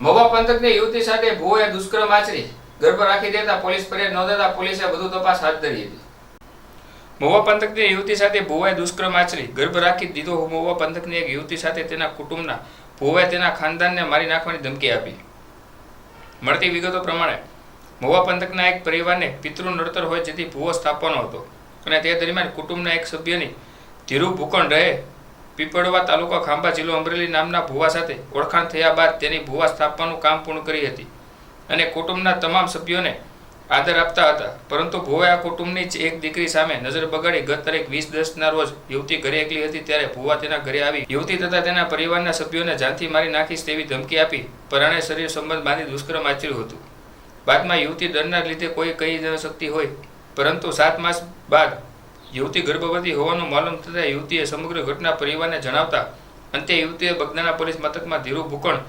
મહુવા પંથકની યુવતી સાથે ભુવોએ દુષ્કર્મ આચરી, ગર્ભ રાખી દેતા પોલીસ ફરિયાદ નોંધાતા પોલીસે વધુ તપાસ હાથ ધરી હતી. મહુવા પંથકની યુવતી સાથે ભુવાએ દુષ્કર્મ આચરી, ગર્ભ રાખી દીધો મહુવા પંથકની એક યુવતી સાથે તેના કુટુંબના, ભુવાએ તેના ખાનદાનને મારી નાખવાની ધમકી આપી. મળતી વિગતો પ્રમાણે મહુવા પંથકના એક પરિવારને પિતૃ નડતર હોય જેથી ભૂવો સ્થાપવાનો હતો અને તે દરમિયાન કુટુંબના એક સભ્યની ધીરુ ભૂકણ રહે પીપળવા તાલુકા ખાંભા જિલ્લો અમરેલી નામના ભુવા સાથે ઓળખાણ થયા બાદ તેની ભુવા સ્થાપવાનું કામ પૂર્ણ કરી હતી અને કુટુંબના તમામ સભ્યોને આદર આપતા હતા. પરંતુ ભુવાએ આ કુટુંબની જ એક દીકરી સામે નજર બગાડી ગત તારીખ વીસ દસના રોજ યુવતી ઘરે એકલી હતી ત્યારે ભુવા તેના ઘરે આવી. યુવતી તથા તેના પરિવારના સભ્યોને જાનથી મારી નાખીશ તેવી ધમકી આપી પરાણે શરીર સંબંધ બાંધી દુષ્કર્મ આચર્યું હતું. બાદમાં યુવતી ડરના લીધે કોઈ કહી ન શકતી હોય. પરંતુ સાત માસ બાદ યુવતી ગર્ભવતી હોવાનું માલુમ થતાં યુવતીએ સમગ્ર ઘટના પરિવારને જણાવતા અંતે યુવતીએ બગદાણા પોલીસ મથકમાં ધીરુ ભૂકણ,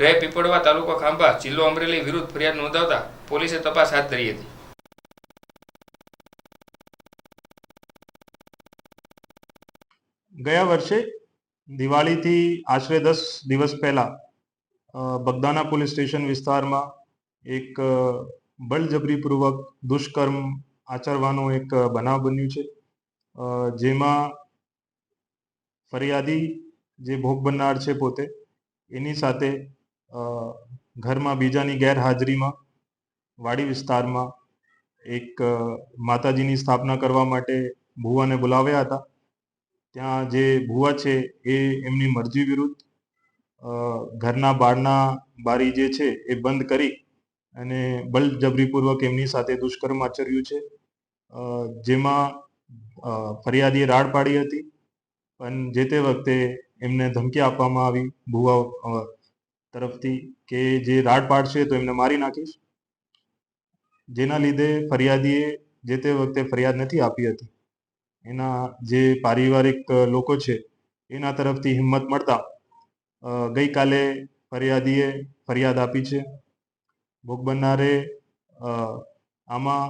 રહે પીપળવા તાલુકો ખાંભા, જિલ્લો અમરેલી વિરુદ્ધ ફરિયાદ નોંધાવતા પોલીસે તપાસ હાથ ધરી હતી. ગયા વર્ષે દિવાળીથી આશરે દસ દિવસ પહેલા બગદાના પોલીસ સ્ટેશન વિસ્તારમાં એક બળજબરીપૂર્વક દુષ્કર્મ આચરવાનો એક બનાવ બન્યું છે. જેમાં ફરિયાદી જે ભોગ બનનાર છે પોતે, એની સાથે ઘરમાં બીજાની ગેરહાજરીમાં વાડી વિસ્તારમાં એક માતાજીની સ્થાપના કરવા માટે ભુવાને બોલાવ્યા હતા. ત્યાં જે ભુવા છે એ એમની મરજી વિરુદ્ધ ઘરના બારના બારી જે છે એ બંધ કરી અને બળજબરીપૂર્વક એમની સાથે દુષ્કર્મ આચર્યું છે. જેમાં ફરિયાદીએ રાડ પાડી હતી પણ જે તે વખતે એમને ધમકી આપવામાં આવી ભુવા તરફથી કે જે રાડ પાડશે તો એમને મારી નાખીશ. જેના લીધે ફરિયાદીએ જે તે વખતે ફરિયાદ નથી આપી હતી. એના જે પારિવારિક લોકો છે, એના તરફથી હિંમત મળતા ગઈકાલે ફરિયાદીએ ફરિયાદ આપી છે. ભોગ બનનારે આમાં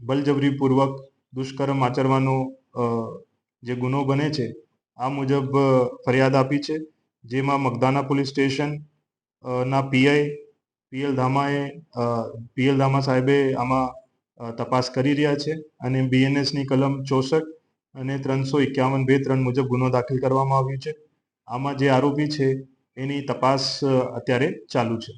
બળજબરીપૂર્વક દુષ્કર્મ આચરવાનો જે ગુનો બને છે, આ મુજબ ફરિયાદ આપી છે. જેમાં મગદાના પોલીસ સ્ટેશન ના પીઆઈ પીએલ ધામાએ પીએલ ધામા સાહેબે આમાં તપાસ કરી રહ્યા છે. અને બીએનએસની કલમ ચોસઠ અને ત્રણસો એકાવન બે ત્રણ મુજબ ગુનો દાખલ કરવામાં આવ્યો છે. આમાં જે આરોપી છે, એની તપાસ અત્યારે ચાલુ છે.